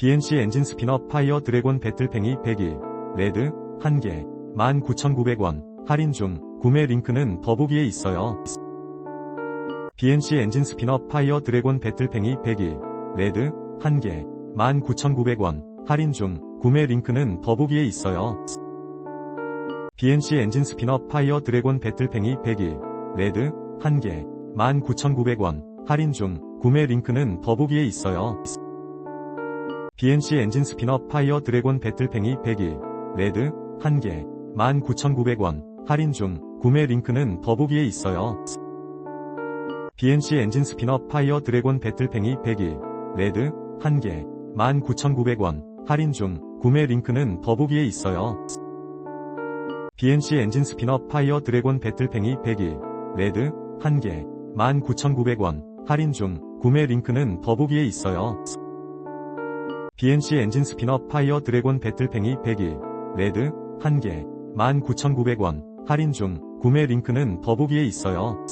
BNC 엔진 스피너 파이어 드래곤 배틀팽이 100일, 레드, 1개, 19,900원, 할인 중, 구매 링크는 더보기에 있어요. BNC 엔진 스피너 파이어 드래곤 배틀팽이 100일, 레드, 1개, 19,900원, 할인 중, 구매 링크는 더보기에 있어요. BNC 엔진 스피너 파이어 드래곤 배틀팽이 100일, 레드, 1개, 19,900원, 할인 중, 구매 링크는 더보기에 있어요. BNC 엔진 스피너 파이어 드래곤 배틀팽이 100일, 레드, 1개, 19,900원, 할인 중, 구매 링크는 더보기에 있어요. BNC 엔진 스피너 파이어 드래곤 배틀팽이 100일, 레드, 1개, 19,900원, 할인 중, 구매 링크는 더보기에 있어요. BNC 엔진 스피너 파이어 드래곤 배틀팽이 100일, 레드, 1개, 19,900원, 할인 중, 구매 링크는 더보기에 있어요. BNC 엔진 스피너 파이어 드래곤 배틀팽이 100일, 레드, 1개, 19,900원, 할인 중, 구매 링크는 더보기에 있어요.